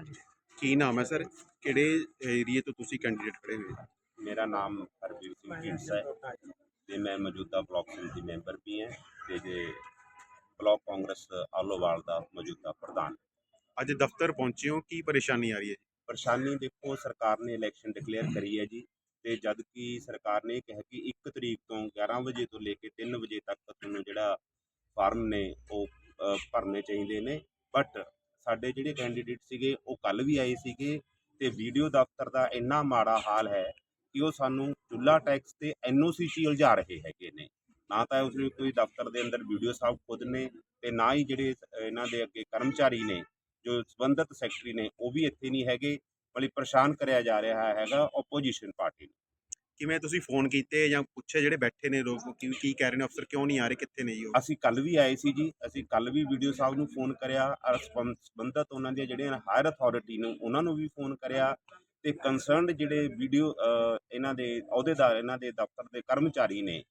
ਹਾਂਜੀ। ਕੀ ਨਾਮ ਹੈ ਸਰ? ਕਿਹੜੇ ਏਰੀਏ ਤੋਂ ਤੁਸੀਂ ਕੈਂਡੀਡੇਟ ਖੜੇ ਹੋਏ? ਮੇਰਾ ਨਾਮ ਹਰਬੀਰ ਸਿੰਘ ਢੀਂਡਸਾ ਹੈ ਤੇ ਮੈਂ ਮੌਜੂਦਾ ਬਲਾਕ ਸਮਿਤੀ ਮੈਂਬਰ ਵੀ ਹਾਂ ਤੇ ਜੇ ਬਲਾਕ ਕਾਂਗਰਸ ਆਲੋਵਾਲ ਦਾ ਮੌਜੂਦਾ ਪ੍ਰਧਾਨ। ਅੱਜ ਦਫ਼ਤਰ ਪਹੁੰਚੇ ਹੋ ਕੀ ਪਰੇਸ਼ਾਨੀ ਆ ਰਹੀ ਹੈ ਜੀ? ਪਰੇਸ਼ਾਨੀ ਦੇਖੋ ਸਰਕਾਰ ਨੇ ਇਲੈਕਸ਼ਨ ਡਿਕਲੇਅਰ ਕਰੀ ਹੈ ਜੀ ਤੇ ਜਦ ਕਿ ਸਰਕਾਰ ਨੇ ਇਹ ਕਿਹਾ ਕਿ 1 ਤਰੀਕ ਤੋਂ 11 ਵਜੇ ਤੋਂ ਲੈ ਕੇ 3 ਵਜੇ ਤੱਕ ਤੁਹਾਨੂੰ ਜਿਹੜਾ ਫਾਰਮ ਨੇ ਉਹ ਭਰਨੇ ਚਾਹੀਦੇ ਨੇ। ਬਟ ਸਾਡੇ ਜਿਹੜੇ ਕੈਂਡੀਡੇਟ ਸੀਗੇ, ਉਹ ਕੱਲ ਵੀ ਆਏ ਸੀਗੇ ਤੇ ਵੀਡੀਓ ਦਫ਼ਤਰ ਦਾ ਇੰਨਾ ਮਾੜਾ ਹਾਲ ਹੈ ਕਿ ਉਹ ਸਾਨੂੰ ਚੁੱਲਾ ਟੈਕਸ ਤੇ ਐਨਓਸੀ 'ਚ ਹੀ ਉਲਝਾ ਰਹੇ ਹੈਗੇ ਨੇ। ਨਾ ਤਾਂ ਉਸ ਵਿੱਚ ਕੋਈ ਦਫ਼ਤਰ ਦੇ ਅੰਦਰ ਵੀਡੀਓ ਸਾਹਿਬ ਖੁਦ ਨੇ ਤੇ ਨਾ ਹੀ ਜਿਹੜੇ ਇਹਨਾਂ ਦੇ ਅੱਗੇ ਕਰਮਚਾਰੀ ਨੇ, ਜੋ ਸੰਬੰਧਿਤ ਸੈਕਟਰੀ ਨੇ, ਉਹ ਵੀ ਇੱਥੇ ਨਹੀਂ ਹੈਗੇ ਬੜੀ ਪਰੇਸ਼ਾਨ ਕਰਿਆ ਜਾ ਰਿਹਾ ਹੈਗਾ ਆਪੋਜੀਸ਼ਨ ਪਾਰਟੀ ਕਿਵੇਂ ਤੁਸੀਂ ਫੋਨ ਕੀਤੇ ਜਾਂ ਪੁੱਛੇ ਜਿਹੜੇ ਬੈਠੇ ਨੇ ਲੋਕ? ਕੀ ਕੀ ਕਹਿ ਰਹੇ ਨੇ? ਅਫਸਰ ਕਿਉਂ ਨਹੀਂ ਆ ਰਹੇ? ਕਿੱਥੇ ਨੇ ਜੀ ਉਹ? ਅਸੀਂ ਕੱਲ ਵੀ ਆਏ ਸੀ ਜੀ। ਅਸੀਂ ਕੱਲ ਵੀ ਵੀਡੀਓ ਸਾਹਿਬ ਨੂੰ ਫੋਨ ਕਰਿਆ। ਔਰ ਸੰਬੰ- ਉਹਨਾਂ ਦੀਆਂ ਜਿਹੜੀਆਂ ਹਾਇਰ ਅਥਾਰਟੀ ਨੂੰ, ਉਹਨਾਂ ਨੂੰ ਵੀ ਫੋਨ ਕਰਿਆ ਤੇ ਕੰਸਰਨਡ ਜਿਹੜੇ ਵੀਡੀਓ ਇਹਨਾਂ ਦੇ ਅਹੁਦੇਦਾਰ, ਇਹਨਾਂ ਦੇ ਦਫ਼ਤਰ ਦੇ ਕਰਮਚਾਰੀ ਨੇ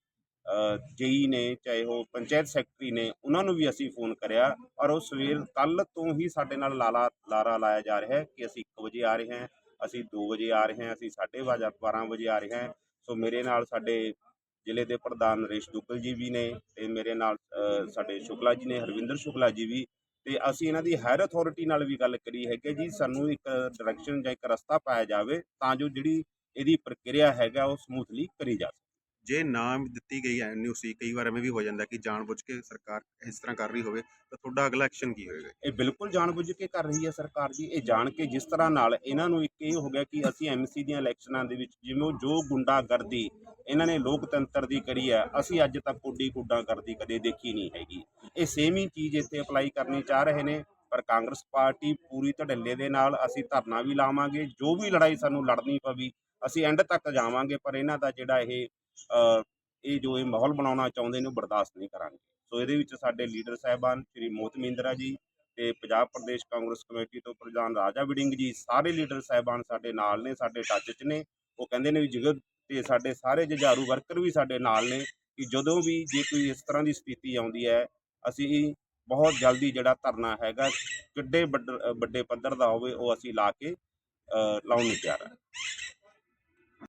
ਜੇਈ ਨੇ, ਚਾਹੇ ਉਹ ਪੰਚਾਇਤ ਸੈਕਟਰੀ ਨੇ, ਉਹਨਾਂ ਨੂੰ ਵੀ ਅਸੀਂ ਫੋਨ ਕਰਿਆ ਔਰ ਉਹ ਸਵੇਰ ਕੱਲ ਤੋਂ ਹੀ ਸਾਡੇ ਨਾਲ ਲਾਲਾ, ਲਾਰਾ ਲਾਇਆ ਜਾ ਰਿਹਾ ਹੈ ਕਿ ਅਸੀਂ 1 ਵਜੇ ਆ ਰਹੇ ਹਾਂ। ਅਸੀਂ 2 ਵਜੇ ਆ ਰਹੇ ਹਾਂ, ਅਸੀਂ 12:30 12 ਵਜੇ ਆ ਰਹੇ ਹਾਂ। ਸੋ ਮੇਰੇ ਨਾਲ ਸਾਡੇ ਜ਼ਿਲ੍ਹੇ ਦੇ ਪ੍ਰਧਾਨ ਨਰੇਸ਼ ਦੁੱਗਲ ਜੀ ਵੀ ਨੇ ਤੇ ਮੇਰੇ ਨਾਲ ਸਾਡੇ ਸ਼ੁਕਲਾ ਜੀ ਨੇ, ਹਰਵਿੰਦਰ ਸ਼ੁਕਲਾ ਜੀ ਵੀ। ਤੇ ਅਸੀਂ ਇਹਨਾਂ ਦੀ ਹਾਇਰ ਅਥਾਰਟੀ ਨਾਲ ਵੀ ਗੱਲ ਕਰੀ ਹੈ ਕਿ ਜੀ, ਸਾਨੂੰ ਇੱਕ ਡਾਇਰੈਕਸ਼ਨ ਜਾਂ ਇੱਕ ਰਸਤਾ ਪਾਇਆ ਜਾਵੇ ਤਾਂ ਜੋ ਜਿਹੜੀ ਇਹਦੀ ਪ੍ਰਕਿਰਿਆ ਹੈਗਾ ਉਹ ਸਮੂਥਲੀ ਕਰੀ ਜਾ ਸਕੇ। ਜੇ ਨਾਮ ਦਿੱਤੀ ਗਈ ਹੈ ਕਈ ਵਾਰ ਐਵੇਂ ਵੀ ਹੋ ਜਾਂਦਾ ਕਿ ਜਾਣਬੁੱਝ ਕੇ ਸਰਕਾਰ ਇਸ ਤਰ੍ਹਾਂ ਕਰ ਰਹੀ ਹੋਵੇ, ਤਾਂ ਤੁਹਾਡਾ ਅਗਲਾ ਐਕਸ਼ਨ ਕੀ ਹੋਏਗਾ? ਇਹ ਬਿਲਕੁਲ ਜਾਣਬੁੱਝ ਕੇ ਕਰ ਰਹੀ ਹੈ ਸਰਕਾਰ ਜੀ। ਇਹ ਜਾਣ ਕੇ ਜਿਸ ਤਰ੍ਹਾਂ ਨਾਲ ਇਹਨਾਂ ਨੂੰ ਇੱਕ ਇਹ ਹੋ ਗਿਆ ਕਿ ਅਸੀਂ ਐਮਸੀ ਦੀਆਂ ਇਲੈਕਸ਼ਨਾਂ ਦੇ ਵਿੱਚ ਜਿਵੇਂ ਜੋ ਗੁੰਡਾਗਰਦੀ ਇਹਨਾਂ ਨੇ ਲੋਕਤੰਤਰ ਦੀ ਕਰੀ ਹੈ, ਅਸੀਂ ਅੱਜ ਤੱਕ ਕੁੱਡੀ ਗੁੰਡਾਗਰਦੀ ਕਦੇ ਦੇਖੀ ਨਹੀਂ ਹੈਗੀ। ਇਹ ਸੇਮ ਹੀ ਚੀਜ਼ ਇੱਥੇ ਅਪਲਾਈ ਕਰਨੀ ਚਾਹ ਰਹੇ ਨੇ, ਪਰ ਕਾਂਗਰਸ ਪਾਰਟੀ ਪੂਰੀ ਧੜੱਲੇ ਦੇ ਨਾਲ ਅਸੀਂ ਧਰਨਾ ਵੀ ਲਾਵਾਂਗੇ, ਜੋ ਵੀ ਲੜਾਈ ਸਾਨੂੰ ਲੜਨੀ ਪਵੇ ਅਸੀਂ ਐਂਡ ਤੱਕ ਜਾਵਾਂਗੇ, ਪਰ ਇਹਨਾਂ ਦਾ ਜਿਹੜਾ ਇਹ ਇਹ ਜੋ ਇਹ ਮਾਹੌਲ ਬਣਾਉਣਾ ਚਾਹੁੰਦੇ ਨੇ ਉਹ ਬਰਦਾਸ਼ਤ ਨਹੀਂ ਕਰਾਂਗੇ। ਸੋ ਇਹਦੇ ਵਿੱਚ ਸਾਡੇ ਲੀਡਰ ਸਾਹਿਬਾਨ ਸ਼੍ਰੀ ਮੋਤ ਮਹਿੰਦਰਾ ਜੀ ਤੇ ਪੰਜਾਬ ਪ੍ਰਦੇਸ਼ ਕਾਂਗਰਸ ਕਮੇਟੀ ਤੋਂ ਪ੍ਰਧਾਨ ਰਾਜਾ ਵੜਿੰਗ ਜੀ, ਸਾਰੇ ਲੀਡਰ ਸਾਹਿਬਾਨ ਸਾਡੇ ਨਾਲ ਨੇ, ਸਾਡੇ ਟੱਚ 'ਚ ਨੇ। ਉਹ ਕਹਿੰਦੇ ਨੇ ਵੀ ਜਿਗਰ ਤੇ ਸਾਡੇ ਸਾਰੇ ਜੁਝਾਰੂ ਵਰਕਰ ਵੀ ਸਾਡੇ ਨਾਲ ਨੇ ਕਿ ਜਦੋਂ ਵੀ ਜੇ ਕੋਈ ਇਸ ਤਰ੍ਹਾਂ ਦੀ ਸਥਿਤੀ ਆਉਂਦੀ ਹੈ, ਅਸੀਂ ਬਹੁਤ ਜਲਦੀ ਜਿਹੜਾ ਧਰਨਾ ਹੈਗਾ, ਕਿੱਡੇ ਵੱਡ- ਵੱਡੇ ਪੱਧਰ ਦਾ ਹੋਵੇ, ਉਹ ਅਸੀਂ ਲਾ ਕੇ ਲਾਉਣ ਨੂੰ ਤਿਆਰ ਹਾਂ।